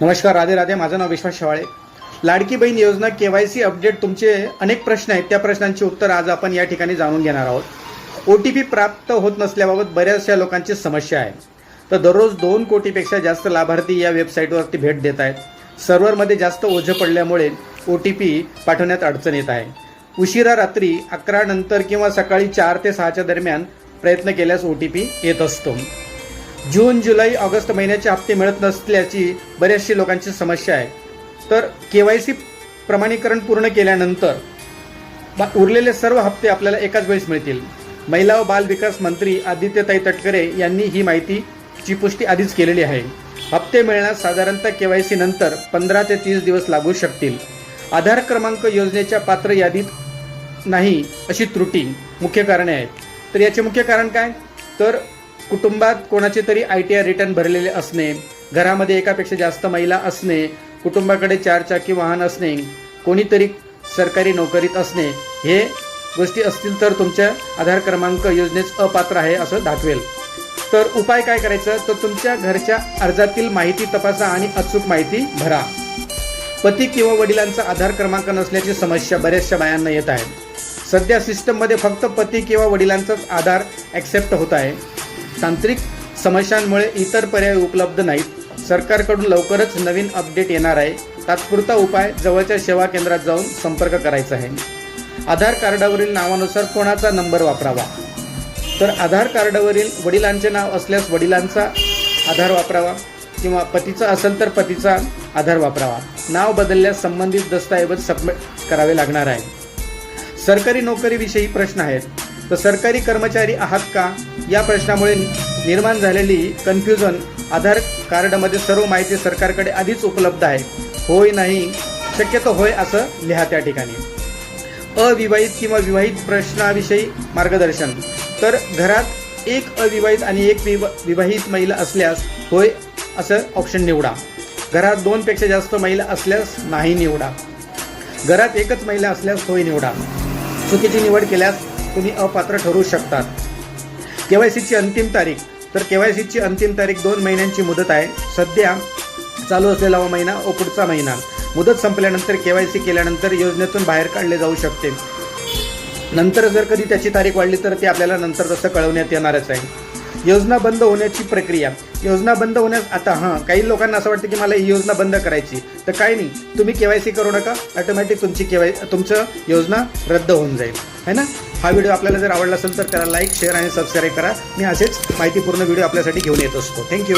नमस्कार राधे राधे. माझं नाव विश्वास शेवाळे. लाडकी बहीण योजना के वाय सी अपडेट तुमचे अनेक प्रश्न आहेत. त्या प्रश्नांची उत्तर आज आपण या ठिकाणी जाणून घेणार आहोत. ओ टी पी प्राप्त होत नसल्याबाबत बऱ्याचशा लोकांची समस्या आहे. तर दररोज दोन कोटीपेक्षा जास्त लाभार्थी या वेबसाईटवरती भेट देत आहेत. सर्व्हरमध्ये जास्त ओझं पडल्यामुळे ओ टी पी पाठवण्यात अडचण येत आहे. उशिरा रात्री अकरा नंतर किंवा सकाळी चार ते सहाच्या दरम्यान प्रयत्न केल्यास ओ टी पी येत असतो. जून जुलै ऑगस्ट महिन्याचे हप्ते मिळत नसल्याची बऱ्याचशी लोकांची समस्या आहे. तर के वाय सी प्रमाणीकरण पूर्ण केल्यानंतर बा- उरलेले सर्व हप्ते आपल्याला एकाच वेळेस मिळतील. महिला व बाल विकास मंत्री आदित्यताई तटकरे यांनी ही माहितीची पुष्टी आधीच केलेली आहे. हप्ते मिळण्यास साधारणतः के वाय सी नंतर पंधरा ते तीस दिवस लागू शकतील. आधार क्रमांक योजनेच्या पात्र यादीत नाही अशी त्रुटी मुख्य कारणे आहेत. तर याचे मुख्य कारण काय? तर कुटुंबात कोणाचे तरी आय टी आय रिटर्न भरलेले असणे घरामध्ये एकापेक्षा जास्त महिला असणे कुटुंबाकडे चारचाकी वाहन असणे कोणीतरी सरकारी नोकरीत असणे हे गोष्टी असतील तर तुमच्या आधार क्रमांक योजनेस अपात्र आहे असं दाखवेल. तर उपाय काय करायचं? तर तुमच्या घरच्या अर्जातील माहिती तपासा आणि अचूक माहिती भरा. पती किंवा वडिलांचा आधार क्रमांक नसल्याची समस्या बऱ्याचशा बायांना येत आहे. सध्या सिस्टममध्ये फक्त पती किंवा वडिलांचाच आधार ॲक्सेप्ट होत आहे. तांत्रिक समस्यांमुळे इतर पर्याय उपलब्ध नाहीत. सरकारकडून लवकरच नवीन अपडेट येणार आहे. तात्पुरता उपाय जवळच्या सेवा केंद्रात जाऊन संपर्क करायचा आहे. आधार कार्डावरील नावानुसार कोणाचा नंबर वापरावा? तर आधार कार्डावरील वडिलांचे नाव असल्यास वडिलांचा आधार वापरावा किंवा पतीचा असेल तर पतीचा आधार वापरावा. नाव बदलल्यास संबंधित दस्तऐवज सबमिट करावे लागणार आहे. सरकारी नोकरीविषयी प्रश्न आहेत. तर सरकारी कर्मचारी आहात का? या प्रश्नामुळे निर्माण झालेली कन्फ्युजन आधार कार्डमध्ये सर्व माहिती सरकारकडे आधीच उपलब्ध आहे. होय नाही शक्यतो होय असं लिहा त्या ठिकाणी. अविवाहित किंवा विवाहित प्रश्नाविषयी मार्गदर्शन. तर घरात एक अविवाहित आणि एक विवा विवाहित महिला असल्यास होय असं ऑप्शन निवडा. घरात दोनपेक्षा जास्त महिला असल्यास नाही निवडा. घरात एकच महिला असल्यास होय निवडा. चुकीची निवड केल्यास तुम्ही अपात्र ठरू शकतात. के वाय सीची अंतिम तारीख तर के वाय सीची अंतिम तारीख दोन महिन्यांची मुदत आहे. सध्या चालू असलेला हा महिना व पुढचा महिना. मुदत संपल्यानंतर के वाय सी केल्यानंतर योजनेतून बाहेर काढले जाऊ शकते. नंतर जर कधी त्याची तारीख वाढली तर ते आपल्याला नंतर तसं कळवण्यात येणारच आहे. योजना बंद होण्याची प्रक्रिया. योजना बंद होण्यास आता हां काही लोकांना असं वाटतं की मला ही योजना बंद करायची. तर काही नाही तुम्ही के वाय सी करू नका. ऑटोमॅटिक तुमची के वाय तुमचं योजना रद्द होऊन जाईल. है ना? हा व्हिडिओ आपल्याला जर आवडला असेल तर त्याला लाईक शेअर आणि सबस्क्राईब करा. मी असेच माहितीपूर्ण व्हिडिओ आपल्यासाठी घेऊन येत असतो. थँक्यू